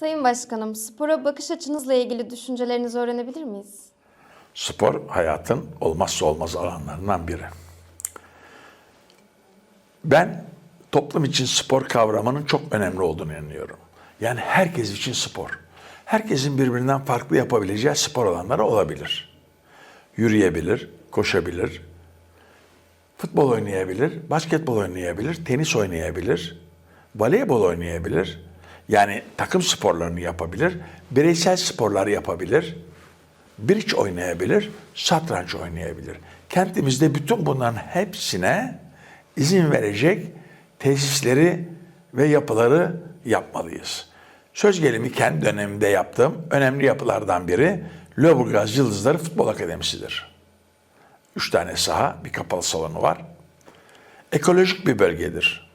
Sayın Başkanım, spora bakış açınızla ilgili düşüncelerinizi öğrenebilir miyiz? Spor hayatın olmazsa olmaz alanlarından biri. Ben toplum için spor kavramının çok önemli olduğunu inanıyorum. Yani herkes için spor. Herkesin birbirinden farklı yapabileceği spor alanları olabilir. Yürüyebilir, koşabilir, futbol oynayabilir, basketbol oynayabilir, tenis oynayabilir, voleybol oynayabilir. Yani takım sporlarını yapabilir, bireysel sporlar yapabilir, bridge oynayabilir, satranç oynayabilir. Kentimizde bütün bunların hepsine izin verecek tesisleri ve yapıları yapmalıyız. Söz gelimi kendi dönemimde yaptığım önemli yapılardan biri Lüleburgaz Yıldızları Futbol Akademisi'dir. Üç tane saha, bir kapalı salonu var. Ekolojik bir bölgedir.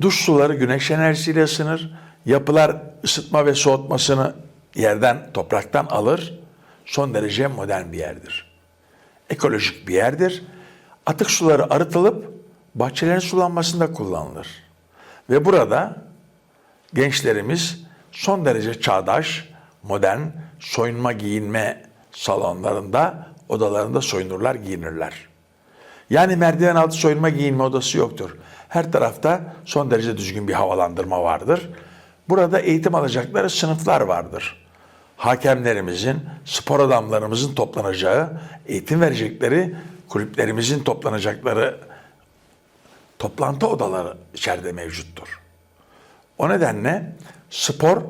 Duş suları güneş enerjisiyle ısınır. Yapılar ısıtma ve soğutmasını yerden, topraktan alır. Son derece modern bir yerdir. Ekolojik bir yerdir. Atık suları arıtılıp bahçelerin sulanmasında kullanılır. Ve burada gençlerimiz son derece çağdaş, modern soyunma giyinme salonlarında, odalarında soyunurlar, giyinirler. Yani merdiven altı soyunma giyinme odası yoktur. Her tarafta son derece düzgün bir havalandırma vardır. Burada eğitim alacakları sınıflar vardır. Hakemlerimizin, spor adamlarımızın toplanacağı, eğitim verecekleri, kulüplerimizin toplanacakları toplantı odaları içeride mevcuttur. O nedenle spor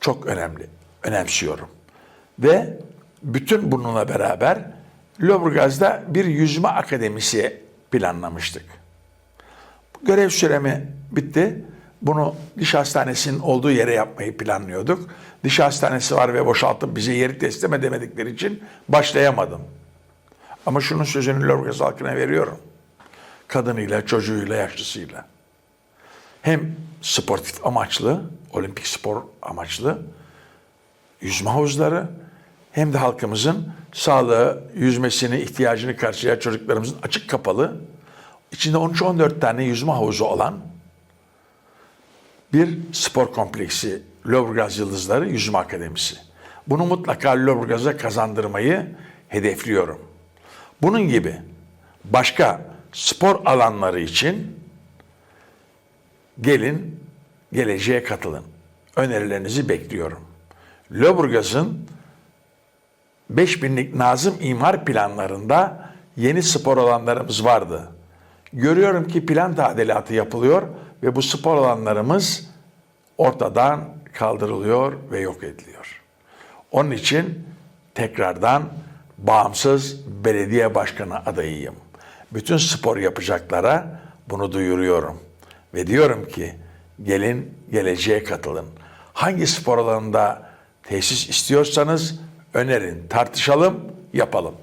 çok önemli, önemsiyorum. Ve bütün bununla beraber Lüleburgaz'da bir yüzme akademisi planlamıştık. Görev süremi bitti. Bunu diş hastanesinin olduğu yere yapmayı planlıyorduk. Diş hastanesi var ve boşaltıp bize yeri teslim edemedikleri için başlayamadım. Ama şunun sözünü Lüleburgaz halkına veriyorum. Kadınıyla, çocuğuyla, yaşlısıyla. Hem sportif amaçlı, olimpik spor amaçlı yüzme havuzları hem de halkımızın sağlığı, yüzmesini, ihtiyacını karşılayan çocuklarımızın açık kapalı, içinde 13-14 tane yüzme havuzu olan bir spor kompleksi Lüleburgaz Yıldızları Yüzme Akademisi. Bunu mutlaka Lüleburgaz'a kazandırmayı hedefliyorum. Bunun gibi başka spor alanları için gelin geleceğe katılın. Önerilerinizi bekliyorum. Lüleburgaz'ın 5000'lik Nazım imar planlarında yeni spor alanlarımız vardı. Görüyorum ki plan tadilatı yapılıyor ve bu spor alanlarımız ortadan kaldırılıyor ve yok ediliyor. Onun için tekrardan bağımsız belediye başkanı adayıyım. Bütün spor yapacaklara bunu duyuruyorum. Ve diyorum ki gelin geleceğe katılın. Hangi spor alanında tesis istiyorsanız önerin, tartışalım, yapalım.